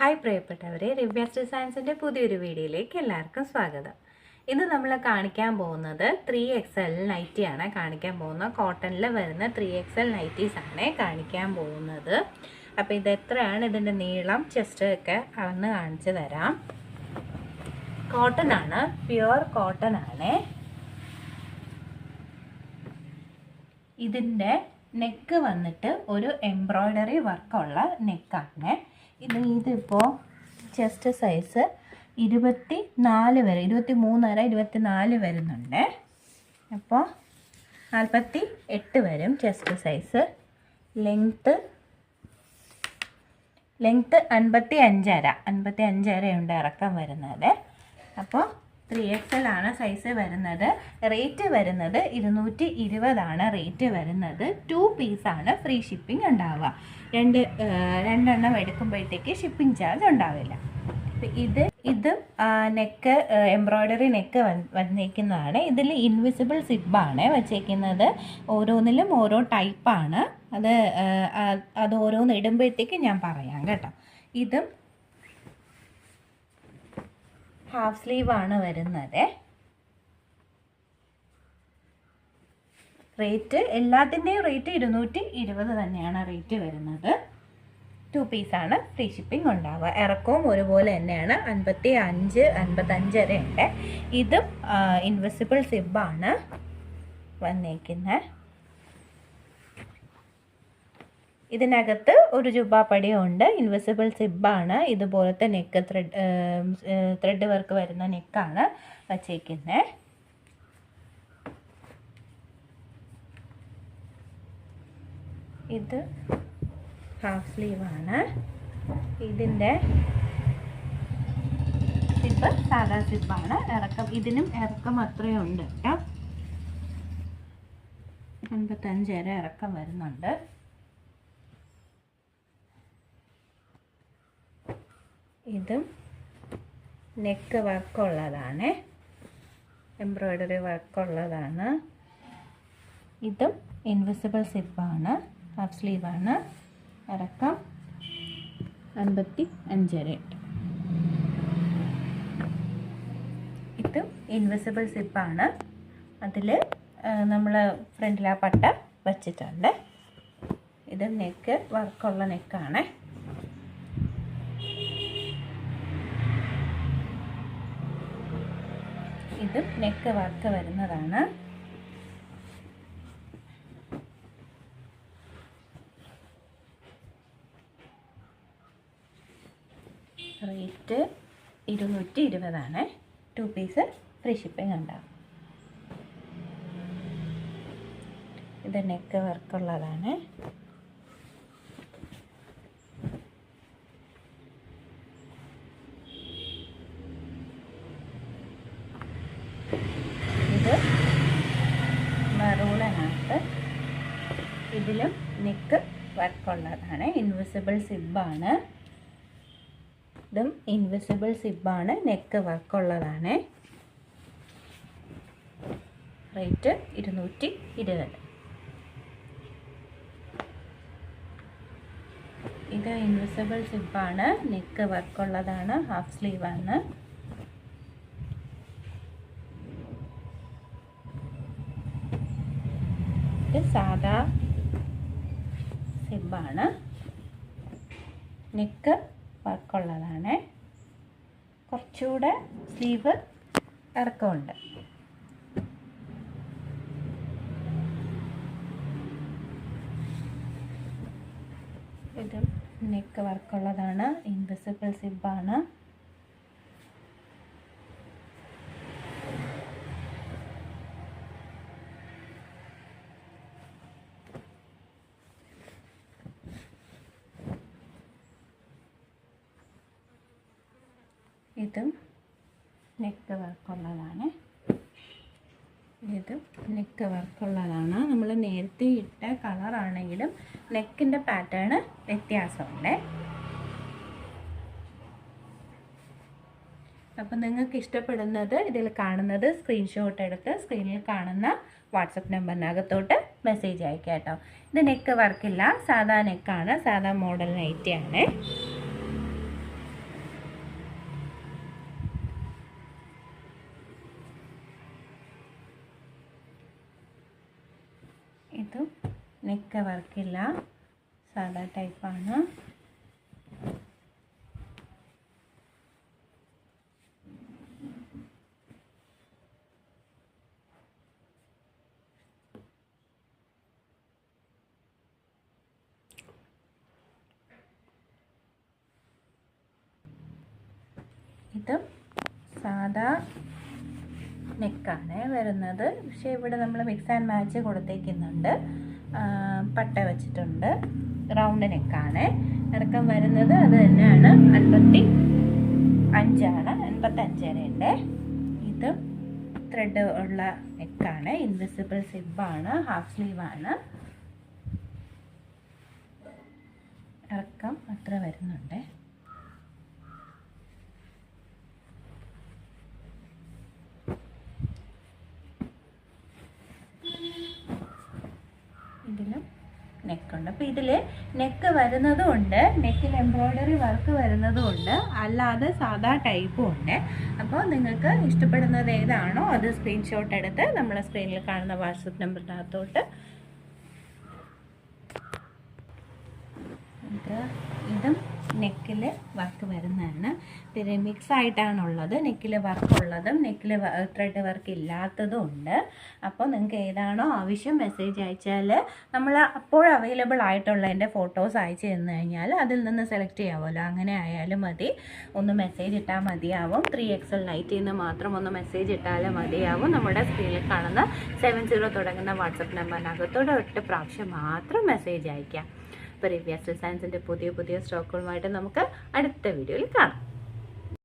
Hi പ്രിയപ്പെട്ടവരെ റിവ്യാസ് ഡിസൈൻസിന്റെ പുതിയൊരു വീഡിയോയിലേക്ക് എല്ലാവർക്കും സ്വാഗതം. ഇന്ന് നമ്മൾ കാണിക്കാൻ പോകുന്നത് ത്രീ എക്സ് എൽ നൈറ്റിയാണ് കാണിക്കാൻ പോകുന്നത് കോട്ടണിൽ വരുന്ന ത്രീ എക്സ് എൽ നൈറ്റീസ് ആണ് കാണിക്കാൻ പോകുന്നത്. അപ്പോൾ ഇത് എത്രയാണ്? ഇതിന്റെ നീളം ചെസ്റ്റ് ഒക്കെ അളന്ന് കാണിച്ചു തരാം. കോട്ടൺ ആണ് പ്യുവർ കോട്ടൺ ആണ്. ഇതിന്റെ നെക്ക് വന്നിട്ട് ഒരു എംബ്രോയ്ഡറി വർക്കുള്ള നെക്കാണ് ഇത് ഇതിപ്പോൾ ചെസ്റ്റ് സൈസ് ഇരുപത്തി നാല് വരെ ഇരുപത്തി മൂന്നര ഇരുപത്തി നാല് വരുന്നുണ്ട്. അപ്പോൾ നാൽപ്പത്തി എട്ട് വരും ചെസ്റ്റ് സൈസ് ലെങ്ത്ത് ലെങ്ത്ത് അൻപത്തി അഞ്ചര അൻപത്തി അഞ്ചരയുണ്ട് ഇറക്കം വരുന്നത്. അപ്പോൾ ത്രീ എക്സ് എൽ ആണ് സൈസ് വരുന്നത്. റേറ്റ് വരുന്നത് ഇരുന്നൂറ്റി ഇരുപതാണ് റേറ്റ് വരുന്നത് ടു പീസാണ് ഫ്രീ ഷിപ്പിംഗ് ഉണ്ടാവുക. രണ്ട് രണ്ടെണ്ണം എടുക്കുമ്പോഴത്തേക്ക് ഷിപ്പിംഗ് ചാർജ് ഉണ്ടാവില്ല. ഇത് ഇത് നെക്ക് എംബ്രോയ്ഡറി നെക്ക് വന്നേക്കുന്നതാണ്. ഇതിൽ ഇൻവിസിബിൾ സിബാണ് വച്ചേക്കുന്നത്. ഓരോന്നിലും ഓരോ ടൈപ്പാണ് അത് അത് ഓരോന്ന് ഇടുമ്പോഴത്തേക്ക് ഞാൻ പറയാം കേട്ടോ. ഇതും ഹാഫ് സ്ലീവ് ആണ് വരുന്നത്. റേറ്റ് എല്ലാത്തിന്റെയും റേറ്റ് ഇരുന്നൂറ്റി ഇരുപത് തന്നെയാണ് റേറ്റ് വരുന്നത്. ടു പീസാണ് ഫ്രീ ഷിപ്പിംഗ് ഉണ്ടാവുക. ഇറക്കവും ഒരുപോലെ തന്നെയാണ്. അൻപത്തി അഞ്ച് അൻപത്തഞ്ച് വരെ ഉണ്ട് ഇതും ഇൻവെസിബിൾ സിബാണ് വന്നേക്കുന്നത് ഇതിനകത്ത് ഒരു ജുബാപ്പടിയുണ്ട് ഇൻവിസിബിൾ സിബാണ് ഇതുപോലത്തെ നെക്ക് ത്രെഡ് ത്രെഡ് വർക്ക് വരുന്ന നെക്കാണ് വച്ചേക്കുന്നത് ഇത് ഹാഫ് സ്ലീവാണ് ഇതിന്റെ സിബ് സാധാ സിബാണ് ഇറക്കം ഇതിനും ഇറക്കം അത്രയും ഉണ്ട് കേട്ടോ വരെ ഇറക്കം വരുന്നുണ്ട്. ഇതും നെക്ക് വർക്കുള്ളതാണ്. എംബ്രോയ്ഡറി വർക്കുള്ളതാണ്. ഇതും ഇൻവിസിബിൾ സിപ്പാണ് ഹാഫ് സ്ലീവാണ് ഇറക്കം അൻപത്തി റേറ്റ് ഇതും ഇൻവിസിബിൾ സിപ്പാണ് അതിൽ നമ്മൾ ഫ്രണ്ടിൽ ആ പട്ട വച്ചിട്ടുണ്ട്. ഇത് നെക്ക് വർക്കുള്ള നെക്കാണ് ഇതും നെക്ക് വർക്ക് വരുന്നതാണ്. റേറ്റ് ഇരുന്നൂറ്റി ഇരുപതാണ് ടു പീസ് ഫ്രീ ഷിപ്പിംഗ് ഉണ്ടാവും ഇത് നെക്ക് വർക്കുള്ളതാണ് ഇത് മെറൂണനകത്ത് ഇതിലും നെക്ക് വർക്കുള്ളതാണ്. ഇൻവിസിബിൾ സിബാണ് ഇതും ഇൻവിസിബിൾ സിബാണ് നെക്ക് വർക്കുള്ളതാണ്. റേറ്റ് ഇരുന്നൂറ്റി ഇരുപത് ഇത് ഇൻവിസിബിൾ സിബാണ് നെക്ക് വർക്കുള്ളതാണ്. ഹാഫ് സ്ലീവാണ് ഇത് സാധാ സിബാണ് നെക്ക് വർക്കുള്ളതാണ്. കുറച്ചുകൂടെ സ്ലീവ് ഇറക്കമുണ്ട്. ഇതും നെക്ക് വർക്കുള്ളതാണ് ഇൻവിസിബിൾ സിബാണ് ഇതും നെക്ക് വർക്കുള്ളതാണ് ഇത് നെക്ക് വർക്കുള്ളതാണ് നമ്മൾ നേരത്തെ ഇട്ട കളറാണെങ്കിലും നെക്കിന്റെ പാറ്റേൺ വ്യത്യാസമുണ്ട്. അപ്പം നിങ്ങൾക്ക് ഇഷ്ടപ്പെടുന്നത് ഇതിൽ കാണുന്നത് സ്ക്രീൻഷോട്ട് എടുത്ത് സ്ക്രീനിൽ കാണുന്ന വാട്സപ്പ് നമ്പറിനകത്തോട്ട് മെസ്സേജ് അയക്കാം കേട്ടോ. ഇത് നെക്ക് വർക്കില്ല സാധാ നെക്കാണ്. സാധാ മോഡൽ നൈറ്റിയാണ് ഇതും നെക്ക് വർക്കില്ല സാധാ ടൈപ്പാണ് ഇതും സാധാ നെക്കാണ് വരുന്നത്. പക്ഷേ ഇവിടെ നമ്മൾ മിക്സ് ആൻഡ് മാച്ച് കൊടുത്തേക്കുന്നുണ്ട്. പട്ട വെച്ചിട്ടുണ്ട്. റൗണ്ട് നെക്കാണ്. ഇറക്കം വരുന്നത് അത് തന്നെയാണ്. അൻപത്തി അഞ്ചാണ്. അൻപത്തഞ്ച് വരെയുണ്ട്. ഇതും ത്രെഡ് ഉള്ള നെക്കാണ്. ഇൻവിസിബിൾ സിബാണ് ഹാഫ് സ്ലീവാണ് ഇറക്കം അത്ര വരുന്നുണ്ട് ഇതിലും നെക്കുണ്ട് അപ്പോൾ ഇതിൽ നെക്ക് വരുന്നതും ഉണ്ട് നെക്കിൽ എംബ്രോയ്ഡറി വർക്ക് വരുന്നതും ഉണ്ട് അല്ലാതെ സാധാ ടൈപ്പും ഉണ്ട്. അപ്പോൾ നിങ്ങൾക്ക് ഇഷ്ടപ്പെടുന്നത് ഏതാണോ അത് സ്ക്രീൻഷോട്ട് എടുത്ത് നമ്മളെ സ്ക്രീനിൽ കാണുന്ന വാട്സപ്പ് നമ്പറിനകത്തോട്ട് ഇതും നെക്കിൽ വർക്ക് വരുന്നതാണ്. പിന്നെ മിക്സ് ആയിട്ടാണുള്ളത്. നെക്കിൽ വർക്ക് ഉള്ളതും നെക്കിൽ ത്രെഡ് വർക്ക് ഇല്ലാത്തതും ഉണ്ട്. അപ്പോൾ നിങ്ങൾക്ക് ഏതാണോ ആവശ്യം മെസ്സേജ് അയച്ചാൽ നമ്മൾ അപ്പോൾ അവൈലബിൾ ആയിട്ടുള്ളതിന്റെ ഫോട്ടോസ് അയച്ചു തന്നു കഴിഞ്ഞാൽ അതിൽ നിന്ന് സെലക്ട് ചെയ്യാമല്ലോ അങ്ങനെ ആയാലും മതി. ഒന്ന് മെസ്സേജ് ഇട്ടാൽ മതിയാവും. ത്രീ എക്സൽ നൈറ്റിൽ നിന്ന് മാത്രം ഒന്ന് മെസ്സേജ് ഇട്ടാലും മതിയാവും. നമ്മുടെ സ്ക്രീനിൽ കാണുന്ന സെവൻ സീറോ തുടങ്ങുന്ന വാട്സപ്പ് നമ്പറിനകത്തോടെ ഒറ്റ പ്രാവശ്യം മാത്രം മെസ്സേജ് അയക്കാം അപ്പോൾ റിവ്യാസ് ഡിസൈൻസിന്റെ പുതിയ പുതിയ സ്റ്റോക്കുകളുമായിട്ട് നമുക്ക് അടുത്ത വീഡിയോയിൽ കാണാം.